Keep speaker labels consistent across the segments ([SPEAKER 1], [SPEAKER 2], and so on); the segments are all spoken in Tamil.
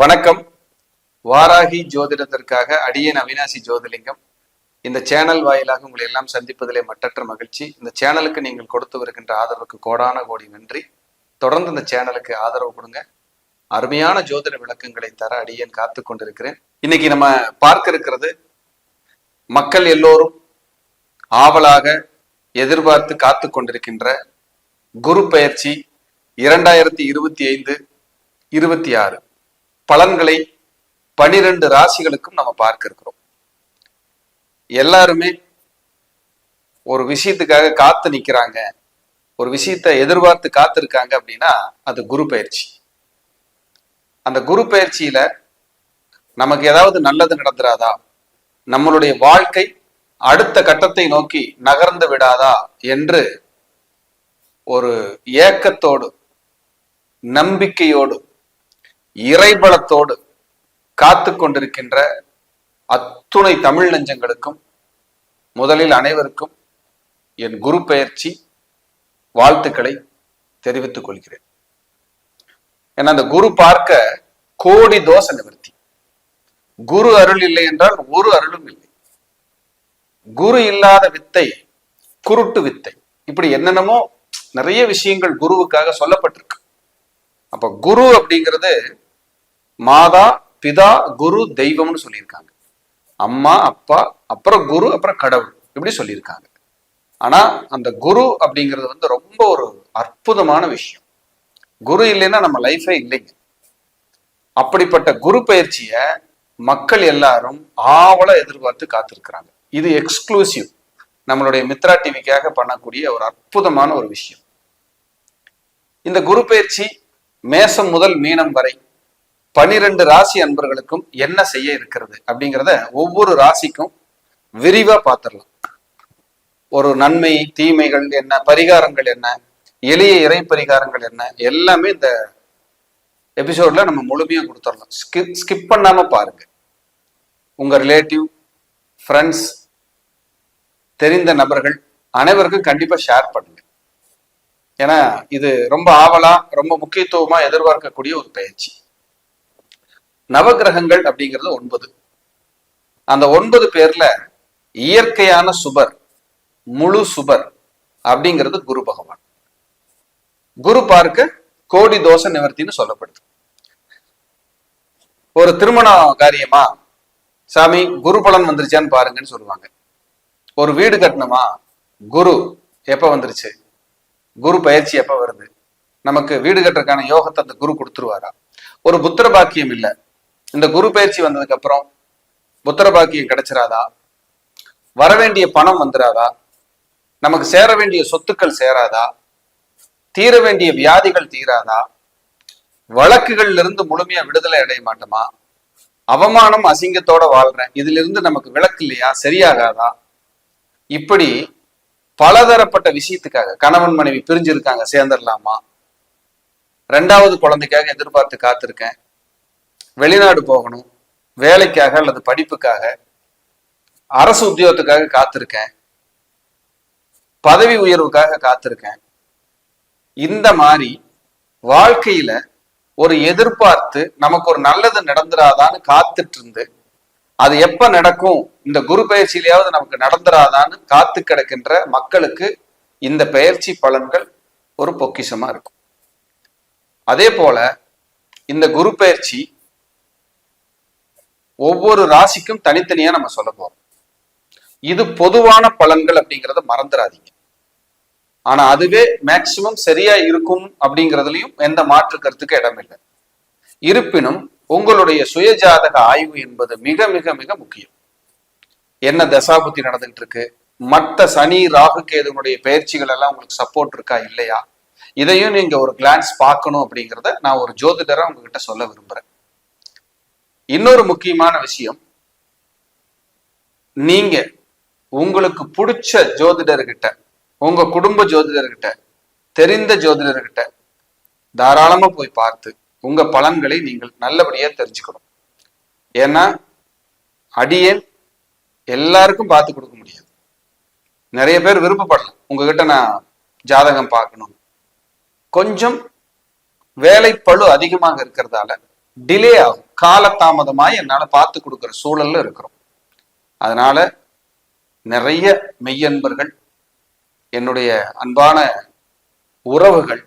[SPEAKER 1] வணக்கம். வாராகி ஜோதிடத்திற்காக அடியேன் அவினாசி ஜோதிலிங்கம். இந்த சேனல் வாயிலாக உங்களை எல்லாம் சந்திப்பதிலே மட்டற்ற மகிழ்ச்சி. இந்த சேனலுக்கு நீங்கள் கொடுத்து வருகின்ற ஆதரவுக்கு கோடான கோடி நன்றி. தொடர்ந்து இந்த சேனலுக்கு ஆதரவு கொடுங்க. அருமையான ஜோதிட விளக்கங்களை தர அடியேன் காத்து கொண்டிருக்கிறேன். இன்னைக்கு நம்ம பார்க்க இருக்கிறது மக்கள் எல்லோரும் ஆவலாக எதிர்பார்த்து காத்து கொண்டிருக்கின்ற குரு பயிற்சி இரண்டாயிரத்தி இருபத்தி ஐந்து இருபத்தி ஆறு. பலன்களை பனிரெண்டு ராசிகளுக்கும் நம்ம பார்க்க இருக்கிறோம் எல்லாருமே ஒரு விஷயத்துக்காக காத்து நிக்கிறாங்க. ஒரு விஷயத்தை எதிர்பார்த்து காத்திருக்காங்க அப்படின்னா அது குரு பயிற்சி. அந்த குரு பயிற்சியில நமக்கு ஏதாவது நல்லது நடந்துராதா? நம்மளுடைய வாழ்க்கை அடுத்த கட்டத்தை நோக்கி நகர்ந்து விடாதா? என்று ஒரு ஏக்கத்தோடு நம்பிக்கையோடு இறைபலத்தோடு காத்து கொண்டிருக்கின்ற அத்துணை தமிழ் நெஞ்சங்களுக்கும் முதலில் அனைவருக்கும் என் குரு பெயர்ச்சி வாழ்த்துக்களை தெரிவித்துக் கொள்கிறேன். ஏன்னா அந்த குரு பார்க்க கோடி தோஷ நிவர்த்தி. குரு அருள் இல்லை என்றால் ஒரு அருளும் இல்லை. குரு இல்லாத வித்தை குருட்டு வித்தை. இப்படி என்னென்னமோ நிறைய விஷயங்கள் குருவுக்காக சொல்லப்பட்டிருக்கு. அப்ப குரு அப்படிங்கிறது மாதா பிதா குரு தெய்வம்னு சொல்லியிருக்காங்க. அம்மா அப்பா அப்புறம் குரு அப்புறம் கடவுள். இப்படி சொல்லியிருக்காங்க. ஆனா அந்த குரு அப்படிங்கிறது வந்து ரொம்ப ஒரு அற்புதமான விஷயம். குரு இல்லைன்னா நம்ம லைஃபே இல்லைங்க. அப்படிப்பட்ட குரு பயிற்சிய மக்கள் எல்லாரும் ஆவல எதிர்பார்த்து காத்திருக்கிறாங்க. இது எக்ஸ்க்ளூசிவ் நம்மளுடைய மித்ரா டிவிக்காக பண்ணக்கூடிய ஒரு அற்புதமான ஒரு விஷயம். இந்த குரு பயிற்சி மேசம் முதல் மீனம் வரை பனிரெண்டு ராசி அன்பர்களுக்கும் என்ன செய்ய இருக்கிறது அப்படிங்கிறத ஒவ்வொரு ராசிக்கும் விரிவா பார்த்துடலாம் ஒரு நன்மை தீமைகள் என்ன பரிகாரங்கள் என்ன எளிய இறை பரிகாரங்கள் என்ன எல்லாமே இந்த எபிசோட்ல நம்ம முழுமையா கொடுத்துடலாம். ஸ்கிப் ஸ்கிப் பண்ணாம பாருங்க. உங்க ரிலேட்டிவ் ஃப்ரெண்ட்ஸ் தெரிந்த நபர்கள் அனைவருக்கும் கண்டிப்பா ஷேர் பண்ணுங்க. ஏன்னா இது ரொம்ப ஆவலா ரொம்ப முக்கியத்துவமா எதிர்பார்க்கக்கூடிய ஒரு பயிற்சி. நவகிரகங்கள் அப்படிங்கிறது ஒன்பது. அந்த ஒன்பது பேர்ல இயற்கையான சுபர் முழு சுபர் அப்படிங்கிறது குரு பகவான். குரு பார்க்க கோடி தோஷ நிவர்த்தின்னு சொல்லப்படுது. ஒரு திருமண காரியமா சாமி குரு பலன் வந்துருச்சான்னு பாருங்கன்னு சொல்லுவாங்க. ஒரு வீடு கட்டணுமா? குரு எப்ப வந்துருச்சு? குரு பயிற்சி எப்ப வருது? நமக்கு வீடு கட்டுறதுக்கான யோகத்தை அந்த குரு கொடுத்துருவாரா? ஒரு புத்திர பாக்கியம் இல்லை. இந்த குரு பயிற்சி வந்ததுக்கு அப்புறம் புத்திர பாக்கியம் கிடைச்சிராதா? வரவேண்டிய பணம் வந்துடாதா நமக்கு சேர வேண்டிய சொத்துக்கள் சேராதா? தீர வேண்டிய வியாதிகள் தீராதா? வழக்குகள்ல இருந்து முழுமையா விடுதலை அடைய மாட்டோமா? அவமானம் அசிங்கத்தோட வாழ்றேன். இதுல இருந்து நமக்கு விளக்கு இல்லையா? சரியாகாதா? இப்படி பலதரப்பட்ட விஷயத்துக்காக கணவன் மனைவி பிரிஞ்சிருக்காங்க சேர்ந்துடலாமா ரெண்டாவது குழந்தைக்காக எதிர்பார்த்து காத்திருக்கேன். வெளிநாடு போகணும் வேலைக்காக அல்லது படிப்புக்காக அரசு உத்தியோகத்துக்காக காத்திருக்கேன் பதவி உயர்வுக்காக காத்திருக்கேன். இந்த மாதிரி வாழ்க்கையில ஒரு எதிர்பார்த்து நமக்கு ஒரு நல்லது நடந்துராதான்னு காத்துட்டு இருந்து அது எப்ப நடக்கும் இந்த குரு பயிற்சியிலேயாவது நமக்கு நடந்துராதான்னு காத்து கிடக்கின்ற மக்களுக்கு இந்த பயிற்சி பலன்கள் ஒரு பொக்கிஷமா இருக்கும். அதே போல இந்த குரு பயிற்சி ஒவ்வொரு ராசிக்கும் தனித்தனியா நம்ம சொல்ல போறோம். இது பொதுவான பலன்கள் அப்படிங்கிறத மறந்துடாதீங்க ஆனா அதுவே மேக்சிமம் சரியா இருக்கும் அப்படிங்கிறதுலயும் எந்த மாற்று கருத்துக்கு இடமில்லை. இருப்பினும் உங்களுடைய சுயஜாதக ஆய்வு என்பது மிக மிக மிக முக்கியம். என்ன தசாபுத்தி நடந்துட்டு இருக்கு மற்ற சனி ராகு கேதுனுடைய பயிற்சிகள் எல்லாம் உங்களுக்கு சப்போர்ட் இருக்கா? இல்லையா? இதையும் நீங்க ஒரு கிளான்ஸ் பார்க்கணும் அப்படிங்கிறத நான் ஒரு ஜோதிடரா உங்ககிட்ட சொல்ல விரும்புறேன். இன்னொரு முக்கியமான விஷயம். நீங்க உங்களுக்கு பிடிச்ச ஜோதிடர்கிட்ட உங்க குடும்ப ஜோதிடர்கிட்ட தெரிந்த ஜோதிடர்கிட்ட தாராளமா போய் பார்த்து உங்க பலன்களை நீங்கள் நல்லபடியா தெரிஞ்சுக்கணும். ஏன்னா அடியேன் எல்லாருக்கும் பார்த்து கொடுக்க முடியாது. நிறைய பேர் விருப்பப்படலாம். உங்ககிட்ட நான் ஜாதகம் பார்க்கணும். கொஞ்சம் வேலை பளு அதிகமாக இருக்கிறதால டிலே ஆகும். காலதாமதமாய் என்னால் பார்த்து கொடுக்குற சூழல்ல இருக்கிறோம். அதனால நிறைய மெய்யன்பர்கள் என்னுடைய அன்பான உறவுகள்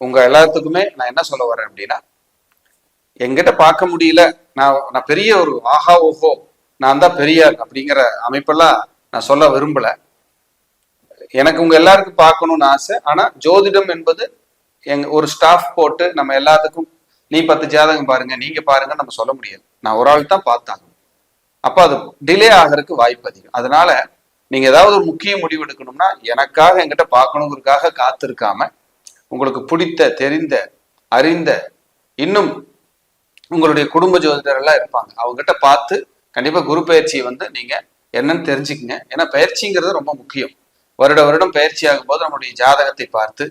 [SPEAKER 1] உங்க எல்லாத்துக்குமே நான் என்ன சொல்ல வரேன் அப்படின்னா எங்கிட்ட பார்க்க முடியல. நான் நான் பெரிய ஒரு ஆஹா ஓஹோ நான் தான் பெரியார் அப்படிங்கிற அமைப்பெல்லாம் நான் சொல்ல விரும்பல. எனக்கு உங்க எல்லாருக்கும் பார்க்கணும்னு ஆசை. ஆனா ஜோதிடம் என்பது எங்க ஒரு ஸ்டாஃப் போட்டு நம்ம எல்லாத்துக்கும் நீ பத்து ஜாதகம் பாருங்க நீங்க பாருங்க நம்ம சொல்ல முடியாது. நான் ஒரு ஆள் தான் பார்த்தாங்க அப்ப அது டிலே ஆகிறதுக்கு வாய்ப்பு அதிகம். அதனால நீங்க ஏதாவது ஒரு முக்கிய முடிவு எடுக்கணும்னா எனக்காக என்கிட்ட பார்க்கணுங்கிறதுக்காக காத்திருக்காம உங்களுக்கு பிடித்த தெரிந்த அறிந்த இன்னும் உங்களுடைய குடும்ப ஜோதிடர் எல்லாம் இருப்பாங்க. அவங்ககிட்ட பார்த்து கண்டிப்பா குரு பயிற்சியை வந்து நீங்க என்னன்னு தெரிஞ்சுக்கங்க. ஏன்னா பயிற்சிங்கிறது ரொம்ப முக்கியம். வருட வருடம் பயிற்சி ஆகும்போது நம்முடைய ஜாதகத்தை பார்த்து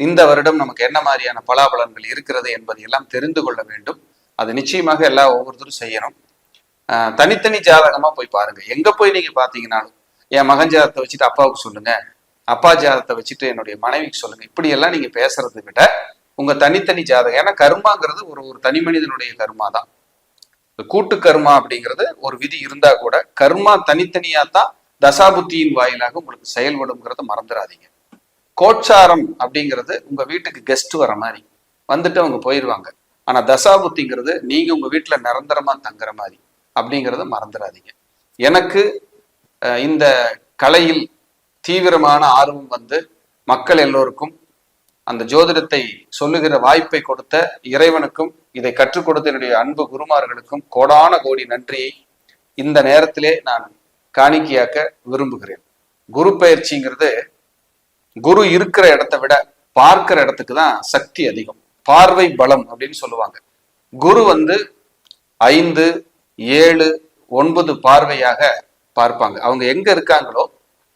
[SPEAKER 1] இந்த வருடம் நமக்கு என்ன மாதிரியான பலாபலன்கள் இருக்கிறது என்பதை எல்லாம் தெரிந்து கொள்ள வேண்டும். அது நிச்சயமாக எல்லா ஒவ்வொருத்தரும் செய்யணும். ஆஹ் தனித்தனி ஜாதகமா போய் பாருங்க. எங்க போய் நீங்க பாத்தீங்கன்னாலும் என் மகன் ஜாதகத்தை வச்சுட்டு அப்பாவுக்கு சொல்லுங்க. அப்பா ஜாதகத்தை வச்சுட்டு என்னுடைய மனைவிக்கு சொல்லுங்க. இப்படி எல்லாம் நீங்க பேசுறதை விட உங்க தனித்தனி ஜாதகம் ஏன்னா கர்மாங்கிறது ஒரு ஒரு தனி மனிதனுடைய கர்மா தான். கூட்டு கர்மா அப்படிங்கிறது ஒரு விதி இருந்தா கூட கர்மா தனித்தனியா தான் தசாபுத்தியின் வாயிலாக உங்களுக்கு செயல்படுங்கிறத மறந்துடாதீங்க. கோச்சாரம் அப்படிங்கிறது உங்க வீட்டுக்கு கெஸ்ட் வர மாதிரி. வந்துட்டு அவங்க போயிடுவாங்க ஆனா தசாபுத்திங்கிறது நீங்க உங்க வீட்டுல நிரந்தரமா தங்குற மாதிரி அப்படிங்கிறத மறந்துடாதீங்க எனக்கு அஹ், இந்த கலையில் தீவிரமான ஆர்வம் வந்து மக்கள் எல்லோருக்கும் அந்த ஜோதிடத்தை சொல்லுகிற வாய்ப்பை கொடுத்த இறைவனுக்கும் இதை கற்றுக் கொடுத்த என்னுடைய அன்பு குருமார்களுக்கும் கோடான கோடி நன்றியை இந்த நேரத்திலே நான் காணிக்கையாக்க விரும்புகிறேன். குரு பயிற்சிங்கிறது குரு இருக்கிற இடத்தை விட பார்க்கிற இடத்துக்கு தான் சக்தி அதிகம். பார்வை பலம் அப்படின்னு சொல்லுவாங்க. குரு வந்து ஐந்து ஏழு ஒன்பது பார்வையாக பார்ப்பாங்க. அவங்க எங்க இருக்காங்களோ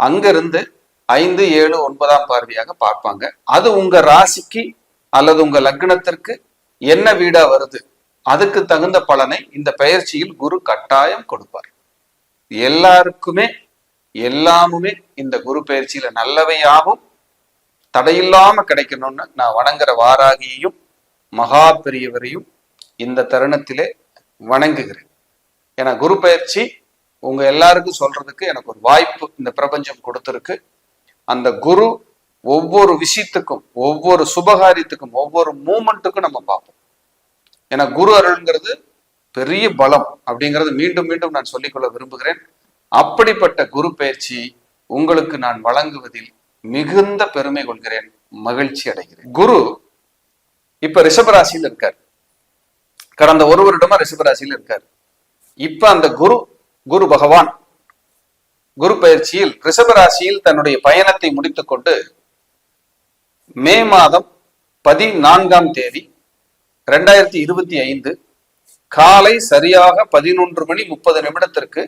[SPEAKER 1] அங்கிருந்து ஐந்து ஏழு ஒன்பதாம் பார்வையாக பார்ப்பாங்க. அது உங்க ராசிக்கு அல்லது உங்க லக்னத்திற்கு என்ன வீடா வருது அதுக்கு தகுந்த பலனை இந்த பயிற்சியில் குரு கட்டாயம் கொடுப்பார். எல்லாருக்குமே எல்லாமுமே இந்த குரு பயிற்சியில நல்லவையாகவும் தடையில்லாம கிடைக்கணும்னு நான் வணங்குற வாராகியையும் மகா பெரியவரையும் இந்த தருணத்திலே வணங்குகிறேன். ஏன்னா குரு பயிற்சி உங்க எல்லாருக்கும் சொல்றதுக்கு எனக்கு ஒரு வாய்ப்பு இந்த பிரபஞ்சம் கொடுத்துருக்கு. அந்த குரு ஒவ்வொரு விஷயத்துக்கும் ஒவ்வொரு சுபகாரியத்துக்கும் ஒவ்வொரு மூமெண்ட்டுக்கும் நம்ம பார்ப்போம். ஏன்னா குரு அருள்ங்கிறது பெரிய பலம் அப்படிங்கிறது மீண்டும் மீண்டும் நான் சொல்லிக்கொள்ள விரும்புகிறேன். அப்படிப்பட்ட குரு பயிற்சி உங்களுக்கு நான் வழங்குவதில் மிகுந்த பெருமை கொள்கிறேன் மகிழ்ச்சி அடைகிறேன். குரு இப்ப ரிஷபராசியில் இருக்கார். கடந்த ஒரு வருடமா ரிஷபராசியில் இருக்கார். இப்ப அந்த குரு குரு பகவான் குரு பயிற்சியில் ரிஷபராசியில் தன்னுடைய பயணத்தை முடித்துக்கொண்டு மே மாதம் பதினான்காம் தேதி ரெண்டாயிரத்தி இருபத்தி ஐந்து காலை சரியாக பதினொன்று மணி முப்பது நிமிடத்திற்கு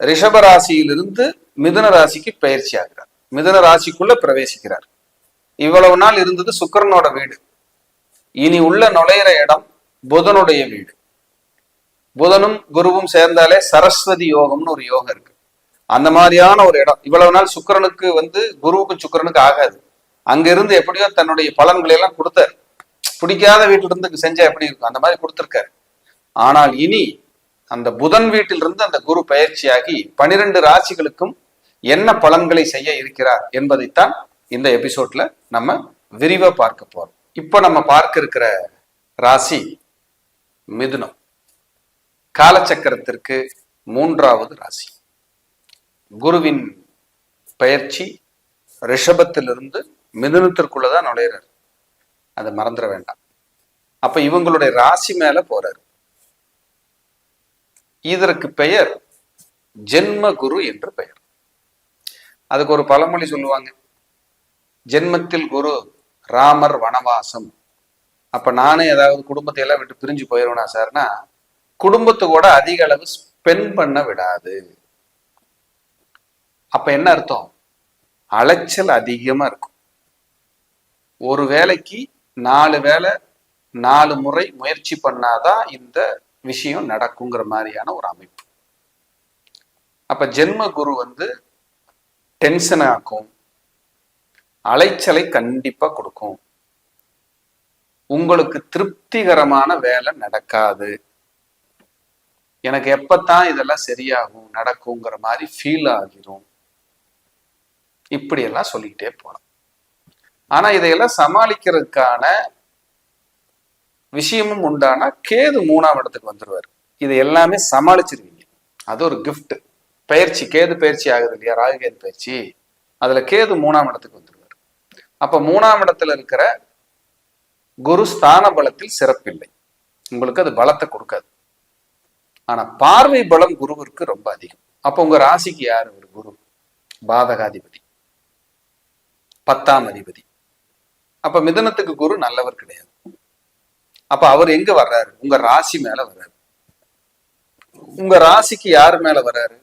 [SPEAKER 1] ரிஷபராசியிலிருந்து மிதுன ராசிக்கு பயிற்சி ஆகிறார். மிதுன ராசிக்குள்ள பிரவேசிக்கிறார். இவ்வளவு நாள் இருந்தது சுக்கிரனோட வீடு. இனி உள்ள நுழையிற இடம் புதனுடைய வீடு. புதனும் குருவும் சேர்ந்தாலே சரஸ்வதி யோகம்னு ஒரு யோகம் இருக்கு. அந்த மாதிரியான ஒரு இடம். இவ்வளவு நாள் சுக்கிரனுக்கு வந்து குருவுக்கு சுக்கிரனுக்கு ஆகாது. அங்க இருந்து எப்படியோ தன்னுடைய பலன்களை எல்லாம் கொடுத்தார். பிடிக்காத வீட்டிலிருந்து செஞ்சா எப்படி இருக்கும்? அந்த மாதிரி கொடுத்திருக்காரு. ஆனால் இனி அந்த புதன் வீட்டிலிருந்து அந்த குரு பயிற்சியாகி பனிரெண்டு ராசிகளுக்கும் என்ன பலன்களை செய்ய இருக்கிறார் என்பதைத்தான் இந்த எபிசோட்ல நம்ம விரிவா பார்க்க போறோம். இப்ப நம்ம பார்க்க இருக்கிற ராசி மிதுனம். காலச்சக்கரத்திற்கு மூன்றாவது ராசி. குருவின் பயிற்சி ரிஷபத்திலிருந்து மிதுனத்திற்குள்ளதான் நுழையிறார். அதை மறந்துட வேண்டாம். அப்ப இவங்களுடைய ராசி மேல போறாரு. இதற்கு பெயர் ஜென்ம குரு என்று பெயர். அதுக்கு ஒரு பழமொழி சொல்லுவாங்க. ஜென்மத்தில் குரு ராமர் வனவாசம். அப்ப நானே ஏதாவது குடும்பத்தை எல்லாம் விட்டு பிரிஞ்சு போயிடுவேனா சார்னா குடும்பத்து கூட அதிக அளவு ஸ்பெண்ட் பண்ண விடாது. அப்ப என்ன அர்த்தம்? அலைச்சல் அதிகமா இருக்கும். ஒரு வேலைக்கு நாலு வேலை நாலு முறை முயற்சி பண்ணாதான் இந்த விஷயம் நடக்குங்கிற மாதிரியான ஒரு அமைப்பு. அப்ப ஜென்ம குரு வந்து டென்ஷன் ஆக்கும் அலைச்சலை கண்டிப்பா கொடுக்கும். உங்களுக்கு திருப்திகரமான வேலை நடக்காது. எனக்கு எப்பத்தான் இதெல்லாம் சரியாகும் நடக்குங்கிற மாதிரி ஃபீல் ஆகிரும். இப்படியெல்லாம் சொல்லிக்கிட்டே போலாம். ஆனா இதையெல்லாம் சமாளிக்கிறதுக்கான விஷயமும் உண்டானா கேது மூணாம் இடத்துக்கு வந்துருவாரு. இது எல்லாமே சமாளிச்சிருவீங்க. அது ஒரு கிஃப்ட் பயிற்சி கேது பயிற்சி ஆகுது இல்லையா? ராகுகேது பயிற்சி. அதுல கேது மூணாம் இடத்துக்கு வந்துருவாரு. அப்ப மூணாம் இடத்துல இருக்கிற குரு ஸ்தான பலத்தில் சிறப்பில்லை. உங்களுக்கு அது பலத்தை கொடுக்காது. ஆனா பார்வை பலம் குருவிற்கு ரொம்ப அதிகம். அப்ப உங்க ராசிக்கு யார்? ஒரு குரு. பாதகாதிபதி. பத்தாம் அதிபதி. அப்ப மிதனத்துக்கு குரு நல்லவர் கிடையாது. அப்ப அவர் எங்க வர்றாரு? உங்க ராசி மேல வர்றாரு. உங்க ராசிக்கு யார் மேல வர்றாரு?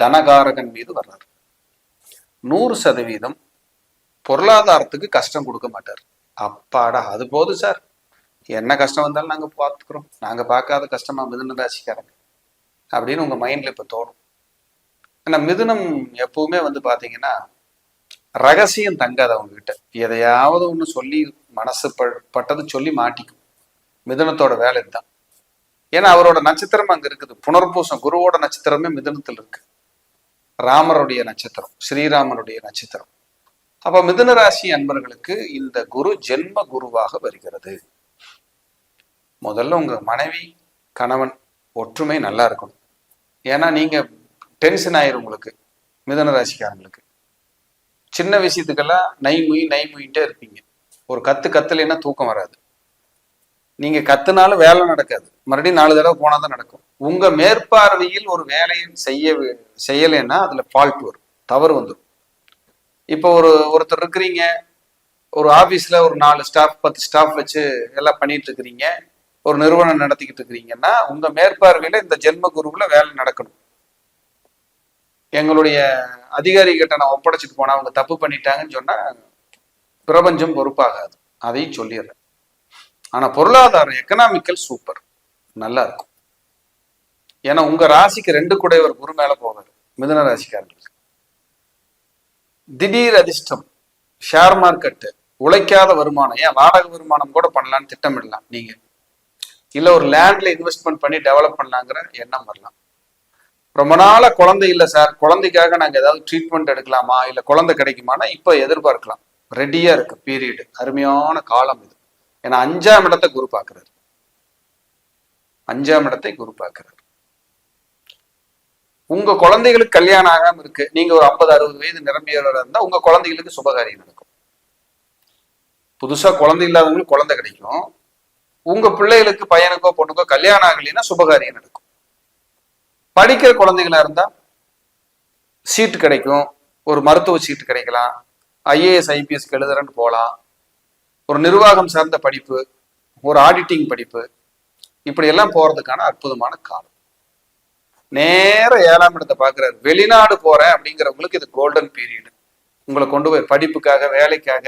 [SPEAKER 1] தனகாரகன் மீது வர்றாரு. நூறு சதவீதம் பொருளாதாரத்துக்கு கஷ்டம் கொடுக்க மாட்டார். அப்பாடா அது போதும் சார். என்ன கஷ்டம் வந்தாலும் நாங்க பார்த்துக்கிறோம் நாங்க பார்க்காத கஷ்டமா மிதுன ராசிக்காரங்க அப்படின்னு உங்க மைண்ட்ல இப்ப தோணும். ஆனா மிதுனம் எப்பவுமே வந்து பாத்தீங்கன்னா ரகசியம் தங்காது அவங்க கிட்ட எதையாவது ஒண்ணு சொல்லி மனசு பட்டது சொல்லி மாட்டிக்கும். மிதுனத்தோட வேலை தான் ஏன்னா அவரோட நட்சத்திரம் அங்க இருக்குது. புனர்பூசம் குருவோட நட்சத்திரமே மிதனத்தில் இருக்கு. ராமருடைய நட்சத்திரம் ஸ்ரீராமனுடைய நட்சத்திரம். அப்ப மிதுன ராசி அன்பர்களுக்கு இந்த குரு ஜென்ம குருவாக வருகிறது. முதல்ல உங்க மனைவி கணவன் ஒற்றுமை நல்லா இருக்கணும். ஏன்னா நீங்க டென்ஷன் ஆயிரும் உங்களுக்கு மிதுன ராசிக்காரங்களுக்கு. சின்ன விஷயத்துக்கெல்லாம் நை நைமுயின்ட்டே இருப்பீங்க. ஒரு கத்து கத்துலைன்னா தூக்கம் வராது. நீங்க கத்துனாலும் வேலை நடக்காது. மறுபடியும் நாலு தடவை போனா தான் நடக்கும். உங்க மேற்பார்வையில் ஒரு வேலையை செய்ய செய்யலைன்னா அதுல ஃபால்ட் வரும். தவறு வந்துடும் இப்போ ஒரு ஒருத்தர் இருக்கிறீங்க ஒரு ஆபீஸ்ல ஒரு நாலு ஸ்டாஃப் பத்து ஸ்டாஃப் வச்சு எல்லாம் பண்ணிட்டு இருக்கிறீங்க ஒரு நிறுவனம் நடத்திக்கிட்டு இருக்கிறீங்கன்னா உங்க மேற்பார்வையில இந்த ஜென்ம குருவில் வேலை நடக்கணும். எங்களுடைய அதிகாரிகிட்ட நான் ஒப்படைச்சிட்டு போனா அவங்க தப்பு பண்ணிட்டாங்கன்னு சொன்னா பிரபஞ்சம் பொறுப்பாகாது. அதையும் சொல்லிடுறேன். ஆனா பொருளாதாரம் எக்கனாமிக்கல் சூப்பர் நல்லா இருக்கும். ஏன்னா உங்க ராசிக்கு ரெண்டு குடையவர் குரு மேல போவார். மிதன ராசிக்காரர்களுக்கு. திடீர் அதிர்ஷ்டம் ஷேர் மார்க்கெட்டு உழைக்காத வருமானம். ஏன்? வாடகை வருமானம் கூட பண்ணலாம்னு திட்டமிடலாம் நீங்க. இல்ல ஒரு லேண்ட்ல இன்வெஸ்ட்மெண்ட் பண்ணி டெவலப் பண்ணலாங்கிற எண்ணம் வரலாம். ரொம்ப நாளா குழந்தை இல்லை சார் குழந்தைக்காக நாங்க ஏதாவது ட்ரீட்மெண்ட் எடுக்கலாமா? இல்லை குழந்தை கிடைக்குமானா இப்போ எதிர்பார்க்கலாம். ரெடியா இருக்கு பீரியடு அருமையான காலம் இது. ஏன்னா அஞ்சாம் இடத்தை குரு பார்க்கிறார். அஞ்சாம் இடத்தை குரு பார்க்கிறார். உங்க குழந்தைகளுக்கு கல்யாணம் ஆகாம இருக்கு. நீங்க ஒரு ஐம்பது அறுபது வயது நிரம்பியவராக இருந்தா உங்க குழந்தைகளுக்கு சுபகாரியம் நடக்கும். புதுசா குழந்தை இல்லாதவங்களுக்கு குழந்தை கிடைக்கும். உங்க பிள்ளைகளுக்கு பையனுக்கோ பொண்ணுக்கோ கல்யாணம் ஆகலைன்னா சுபகாரியம் நடக்கும். படிக்கிற குழந்தைகளா இருந்தா சீட்டு கிடைக்கும். ஒரு மருத்துவ சீட்டு கிடைக்கலாம். ஐஏஎஸ் ஐபிஎஸ்க்கு எழுதுறேன்னு போகலாம் ஒரு நிர்வாகம் சார்ந்த படிப்பு ஒரு ஆடிட்டிங் படிப்பு இப்படி எல்லாம் போறதுக்கான அற்புதமான காலம். நேர ஏழாம் இடத்தை பார்க்குறாரு. வெளிநாடு போறேன் அப்படிங்கிறவங்களுக்கு இது கோல்டன் பீரியடு உங்களை கொண்டு போய் படிப்புக்காக வேலைக்காக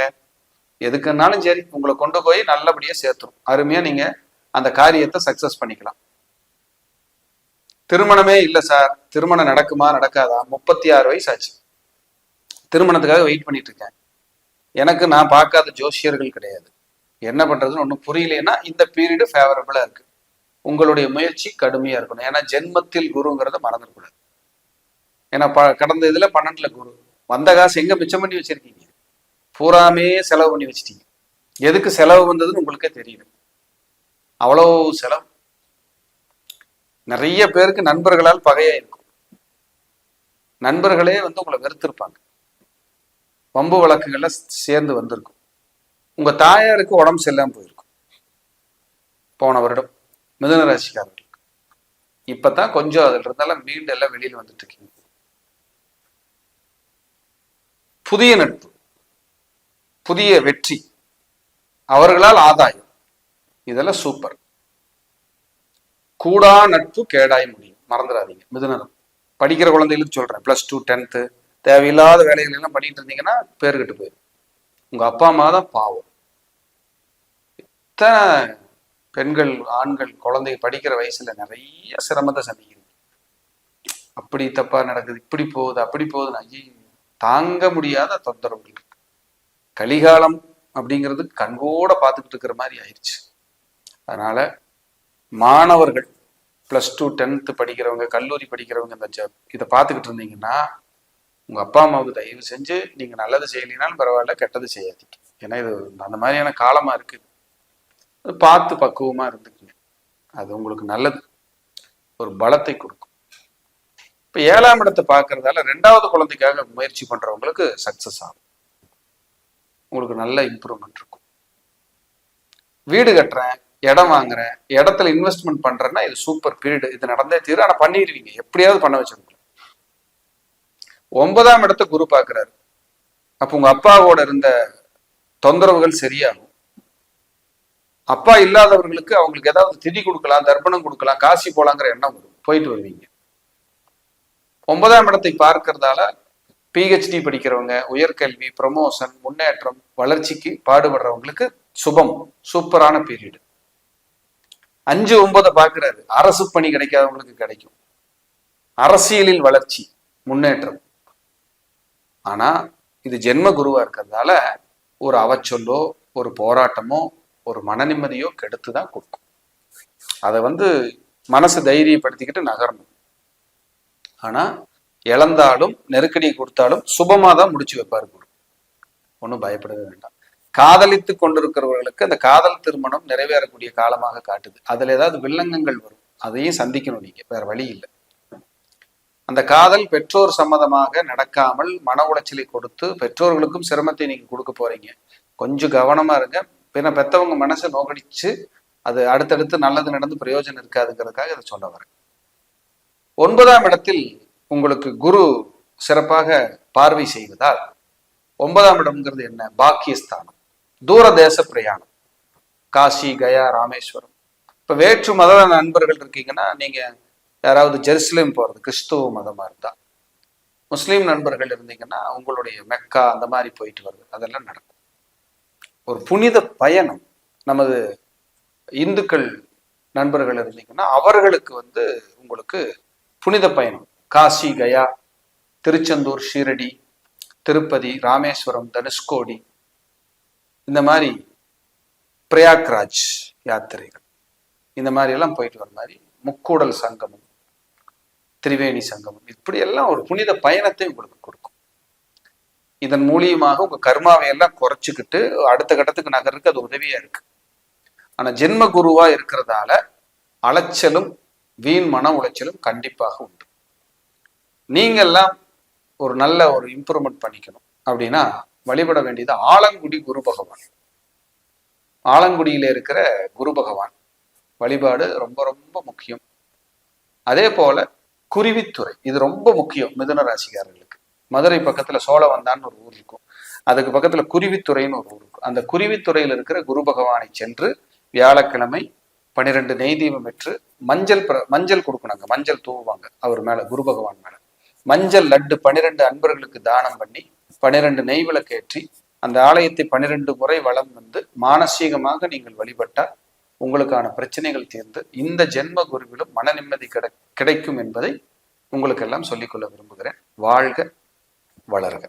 [SPEAKER 1] எதுக்குன்னாலும் சரி உங்களை கொண்டு போய் நல்லபடியா சேர்த்துரும். அருமையா நீங்க அந்த காரியத்தை சக்சஸ் பண்ணிக்கலாம். திருமணமே இல்லை சார். திருமணம் நடக்குமா நடக்காதா? முப்பத்தி ஆறு வயசு ஆச்சு. திருமணத்துக்காக வெயிட் பண்ணிட்டு இருக்கேன். எனக்கு நான் பார்க்காத ஜோசியர்கள் கிடையாது. என்ன பண்றதுன்னு ஒன்றும் புரியலைன்னா இந்த பீரியடு ஃபேவரபிளா இருக்கு. உங்களுடைய முயற்சி கடுமையா இருக்கணும். ஏன்னா ஜென்மத்தில் குருங்கிறத மறந்துடக்கூடாது. ஏன்னா ப கடந்த இதில் பன்னெண்டுல குரு. வந்த காசு எங்க மிச்சம் பண்ணி வச்சிருக்கீங்க? பூராமே செலவு பண்ணி வச்சிட்டீங்க. எதுக்கு செலவு வந்ததுன்னு உங்களுக்கே தெரியுது அவ்வளோ செலவு. நிறைய பேருக்கு நண்பர்களால் பகையாக இருக்கும். நண்பர்களே வந்து உங்களை வெறுத்திருப்பாங்க. வம்பு வழக்குகள்ல சேர்ந்து வந்திருக்கும். உங்க தாயாருக்கு உடம்பு சரியில்லாம போயிருக்கும். போன வருடம் மிதுன ராசிக்காரர்களுக்கு. இப்பதான் கொஞ்சம் அதுல இருந்தாலும் மீண்டும் எல்லாம் வெளியில வந்துட்டு இருக்கீங்க புதிய நட்பு புதிய வெற்றி அவர்களால் ஆதாயம். இதெல்லாம் சூப்பர் கூடா நட்பு கேடாய் முடியும். மறந்துடாதீங்க. மிதுனரம் படிக்கிற குழந்தைகளுக்கு சொல்றேன். பிளஸ் டூ டென்த்து தேவையில்லாத வேலைகள் எல்லாம் பண்ணிட்டு இருந்தீங்கன்னா பேர்கிட்டு போயிடும் உங்க அப்பா அம்மா தான் பாவம். இத்தனை பெண்கள் ஆண்கள் குழந்தை படிக்கிற வயசுல நிறைய சிரமத்தை சந்திக்கிறது அப்படி தப்பா நடக்குது இப்படி போகுது அப்படி போகுதுன்னு ஐயோ தாங்க முடியாத தொந்தரவுகள் கலிகாலம் அப்படிங்கிறது கண்கூட பார்த்துக்கிட்டு இருக்கிற மாதிரி ஆயிடுச்சு அதனால மாணவர்கள் ப்ளஸ் டூ டென்த்து படிக்கிறவங்க கல்லூரி படிக்கிறவங்க இந்த இதை பார்த்துக்கிட்டு இருந்தீங்கன்னா உங்கள் அப்பா அம்மாவுக்கு தயவு செஞ்சு நீங்கள் நல்லது செய்யலினாலும் பரவாயில்ல கெட்டது செய்யாதீங்க. ஏன்னா இது அந்த மாதிரியான காலமாக இருக்குது. அது பார்த்து பக்குவமாக இருந்துக்குங்க. அது உங்களுக்கு நல்லது. ஒரு பலத்தை கொடுக்கும். இப்போ ஏழாம் இடத்தை பார்க்கறதால ரெண்டாவது குழந்தைக்காக முயற்சி பண்ணுறவங்களுக்கு சக்ஸஸ் ஆகும். உங்களுக்கு நல்ல இம்ப்ரூவ்மெண்ட் இருக்கும். வீடு கட்டுறேன் இடம் வாங்குறேன் இடத்துல இன்வெஸ்ட்மெண்ட் பண்றேன்னா இது சூப்பர் பீரியட் இது நடந்தே தீரும். ஆனால் பண்ணிடுவீங்க. எப்படியாவது பண்ண வச்சிருக்கோம் ஒன்பதாம் இடத்தை குரு பார்க்கிறாரு. அப்ப உங்க அப்பாவோட இருந்த தொந்தரவுகள் சரியாகும். அப்பா இல்லாதவர்களுக்கு அவங்களுக்கு ஏதாவது திதி கொடுக்கலாம் தர்ப்பணம் கொடுக்கலாம் காசி போலாங்கிற எண்ணம் வரும். போயிட்டு வருவீங்க. ஒன்பதாம் இடத்தை பார்க்கறதால பிஹெச்டி படிக்கிறவங்க உயர்கல்வி ப்ரமோஷன் முன்னேற்றம் வளர்ச்சிக்கு பாடுபடுறவங்களுக்கு சுபம் சூப்பரான பீரியடு அஞ்சு ஒன்பதை பார்க்கிறாரு. அரசு பணி கிடைக்காதவங்களுக்கு கிடைக்கும். அரசியலில் வளர்ச்சி முன்னேற்றம். ஆனா இது ஜென்ம குருவா இருக்கிறதால ஒரு அவச்சொல்லோ ஒரு போராட்டமோ ஒரு மன நிம்மதியோ கெடுத்து தான் கொடுக்கும். அதை வந்து மனசு தைரியப்படுத்திக்கிட்டு நகரணும். ஆனா இழந்தாலும் நெருக்கடி கொடுத்தாலும் சுபமா தான் முடிச்சு வைப்பாரு குரு. ஒன்றும் பயப்படவே வேண்டாம். காதலித்து கொண்டிருக்கிறவர்களுக்கு அந்த காதல் திருமணம் நிறைவேறக்கூடிய காலமாக காட்டுது. அதில் ஏதாவது வில்லங்கங்கள் வரும். அதையும் சந்திக்கணும் நீங்கள் வேற வழி இல்லை. அந்த காதல் பெற்றோர் சம்மதமாக நடக்காமல் மன உளைச்சலை கொடுத்து பெற்றோர்களுக்கும் சிரமத்தை நீங்கள் கொடுக்க போறீங்க. கொஞ்சம் கவனமா இருங்க. பின்ன பெத்தவங்க மனசை நோக்கடிச்சு அது அடுத்தடுத்து நல்லது நடந்து பிரயோஜனம் இருக்காதுங்கிறதுக்காக இதை சொல்ல வரேன். ஒன்பதாம் இடத்தில் உங்களுக்கு குரு சிறப்பாக பார்வை செய்வதால் ஒன்பதாம் இடம்ங்கிறது என்ன? பாக்கியஸ்தானம். தூர தேச பிரயாணம். காசி கயா ராமேஸ்வரம். இப்போ வேற்று மத நண்பர்கள் இருக்கீங்கன்னா நீங்க யாராவது ஜெருசலேம் போறது கிறிஸ்துவ மதமாக இருந்தால் முஸ்லீம் நண்பர்கள் இருந்தீங்கன்னா உங்களுடைய மெக்கா அந்த மாதிரி போயிட்டு வருது. அதெல்லாம் நடக்கும். ஒரு புனித பயணம். நமது இந்துக்கள் நண்பர்கள் இருந்தீங்கன்னா அவர்களுக்கு வந்து உங்களுக்கு புனித பயணம். காசி கயா திருச்செந்தூர் ஷீரடி திருப்பதி ராமேஸ்வரம் தனுஷ்கோடி இந்த மாதிரி பிரயாக்ராஜ் யாத்திரைகள். இந்த மாதிரி எல்லாம் போயிட்டு வர மாதிரி முக்கூடல் சங்கமம் திரிவேணி சங்கமம் இப்படி எல்லாம் ஒரு புனித பயணத்தை உங்களுக்கு கொடுக்கும். இதன் மூலியமாக உங்க கர்மாவை எல்லாம் குறைச்சிக்கிட்டு அடுத்த கட்டத்துக்கு நகருக்கு அது உதவியா இருக்கு. ஆனா ஜென்ம குருவா இருக்கிறதால அலைச்சலும் வீண் மன உளைச்சலும் கண்டிப்பாக உண்டு. நீங்கெல்லாம் ஒரு நல்ல ஒரு இம்ப்ரூவ்மெண்ட் பண்ணிக்கணும். அப்படின்னா வழிபட வேண்டியது ஆலங்குடி குரு பகவான். ஆலங்குடியில இருக்கிற குரு பகவான். வழிபாடு ரொம்ப ரொம்ப முக்கியம். அதே போல குருவித்துறை. இது ரொம்ப முக்கியம் மிதுன ராசிக்காரர்களுக்கு. மதுரை பக்கத்துல சோழவந்தான்னு ஒரு ஊர் இருக்கும். அதுக்கு பக்கத்துல குருவித்துறைன்னு ஒரு ஊர் இருக்கும். அந்த குருவித்துறையில் இருக்கிற குரு பகவானை சென்று வியாழக்கிழமை பன்னிரெண்டு நெய் தீபம் பெற்று மஞ்சள் பிர- மஞ்சள் கொடுக்கணுங்க. மஞ்சள் தூவுவாங்க அவர் மேல குரு பகவான் மேல. மஞ்சள் லட்டு பனிரெண்டு அன்பர்களுக்கு தானம் பண்ணி பனிரெண்டு நெய் விளக்கேற்றி அந்த ஆலயத்தை பனிரெண்டு முறை வளம் வந்து மானசீகமாக நீங்கள் வழிபட்டால் உங்களுக்கான பிரச்சனைகள் தீர்ந்து இந்த ஜென்ம குருவிலும் மன நிம்மதி கிடை கிடைக்கும் என்பதை உங்களுக்கெல்லாம் சொல்லிக்கொள்ள விரும்புகிறேன். வாழ்க வளர்க.